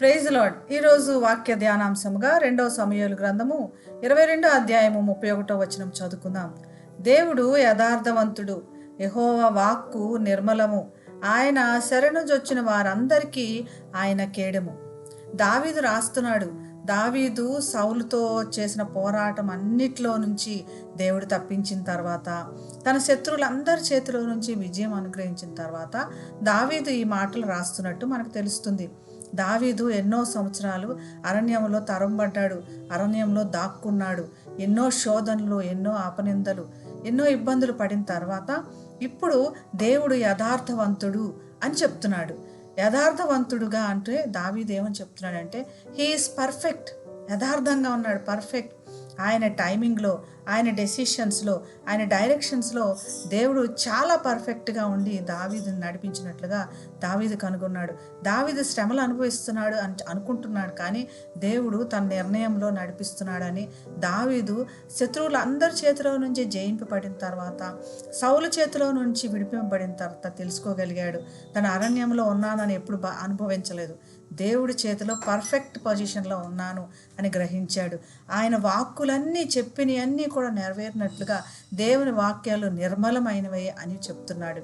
Praise lord ఈరోజు వాక్య ధ్యానాంశముగా రెండవ సమయాలు గ్రంథము ఇరవై రెండో అధ్యాయము ముప్పై ఒకటో వచనం చదువుకుందాం. దేవుడు యథార్థవంతుడు. యహోవ వాక్కు నిర్మలము. ఆయన శరణుజొచ్చిన వారందరికీ ఆయన కేడము. దావీదు రాస్తున్నాడు దావీదు సౌలుతో చేసిన పోరాటం అన్నిట్లో నుంచి దేవుడు తప్పించిన తర్వాత తన శత్రువులందరి చేతిలో నుంచి విజయం అనుగ్రహించిన తర్వాత దావీదు ఈ మాటలు రాస్తున్నట్టు మనకు తెలుస్తుంది. దావీదు ఎన్నో సంవత్సరాలు అరణ్యంలో తరంబడ్డాడు అరణ్యంలో దాక్కున్నాడు ఎన్నో శోధనలు ఎన్నో ఆపనిందలు ఎన్నో ఇబ్బందులు పడిన తర్వాత ఇప్పుడు దేవుడు యథార్థవంతుడు అని చెప్తున్నాడు. యథార్థవంతుడుగా అంటే దావీదేమని చెప్తున్నాడంటే హీఈస్ పర్ఫెక్ట్ యథార్థంగా ఉన్నాడు. పర్ఫెక్ట్ ఆయన టైమింగ్లో ఆయన డెసిషన్స్లో ఆయన డైరెక్షన్స్లో దేవుడు చాలా పర్ఫెక్ట్గా ఉండి దావీదుని నడిపించినట్లుగా దావీదు కనుగొన్నాడు. దావీదు శ్రమలు అనుభవిస్తున్నాడు అని అనుకుంటున్నాడు కానీ దేవుడు తన నిర్ణయంలో నడిపిస్తున్నాడని దావీదు శత్రువులు అందరి చేతిలో నుంచి జయింపబడిన తర్వాత సౌలు చేతిలో నుంచి విడిపింపబడిన తర్వాత తెలుసుకోగలిగాడు. తన అరణ్యంలో ఉన్నానని ఎప్పుడు బా అనుభవించలేదు. దేవుడి చేతిలో పర్ఫెక్ట్ పొజిషన్లో ఉన్నాను అని గ్రహించాడు. ఆయన వాక్కులన్నీ చెప్పినవన్నీ కూడా నెరవేరినట్లుగా దేవుని వాక్యాలు నిర్మలమైనవి అని చెప్తున్నాడు.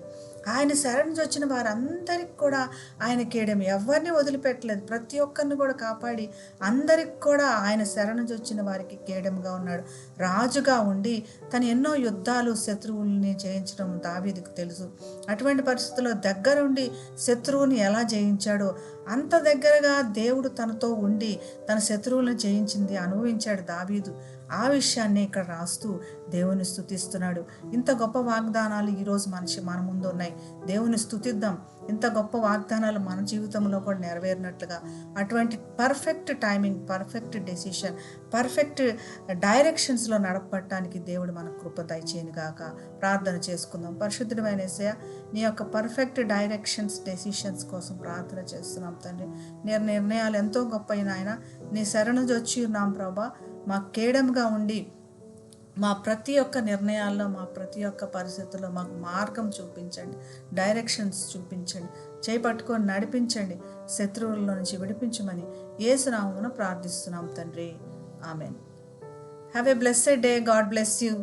ఆయన శరణు వచ్చిన వారందరికి కూడా ఆయన కేయడం ఎవరిని వదిలిపెట్టలేదు. ప్రతి ఒక్కరిని కూడా కాపాడి అందరికి కూడా ఆయన శరణు వచ్చిన వారికి కేయడంగా ఉన్నాడు. రాజుగా ఉండి తను ఎన్నో యుద్ధాలు శత్రువుల్ని జయించడం దావీదికి తెలుసు. అటువంటి పరిస్థితుల్లో దగ్గరుండి శత్రువుని ఎలా జయించాడో అంత దగ్గరగా దేవుడు తనతో ఉండి తన శత్రువులను జయించింది అనుభవించాడు దావీదు. ఆ విషయాన్ని ఇక్కడ రాస్తూ దేవుని స్థుతిస్తున్నాడు. ఇంత గొప్ప వాగ్దానాలు ఈరోజు మనిషి మన ముందు ఉన్నాయి దేవుని స్థుతిద్దాం ఇంత గొప్ప వాగ్దానాలు మన జీవితంలో కూడా నెరవేరినట్లుగా. అటువంటి perfect timing perfect decision perfect డైరెక్షన్స్లో నడపడానికి దేవుడు మనకు కృప దయచేయను గాక. ప్రార్థన చేసుకుందాం. పరిశుద్ధమైన ఏసయ్య నీ యొక్క పర్ఫెక్ట్ డైరెక్షన్స్ డెసిషన్స్ కోసం ప్రార్థన చేస్తున్నాం తండ్రి. నీ నిర్ణయాలు ఎంతో గొప్ప ఆయన నీ శరణు వచ్చి ఉన్నాం ప్రభా. మా కేడముగా ఉండి మా ప్రతి ఒక్క నిర్ణయాల్లో మా ప్రతి ఒక్క పరిస్థితుల్లో మాకు మార్గం చూపించండి డైరెక్షన్స్ చూపించండి చేపట్టుకొని నడిపించండి శత్రువుల నుంచి విడిపించమని ఏసునామమున ప్రార్థిస్తున్నాం తండ్రి. Amen. Have a blessed day God bless you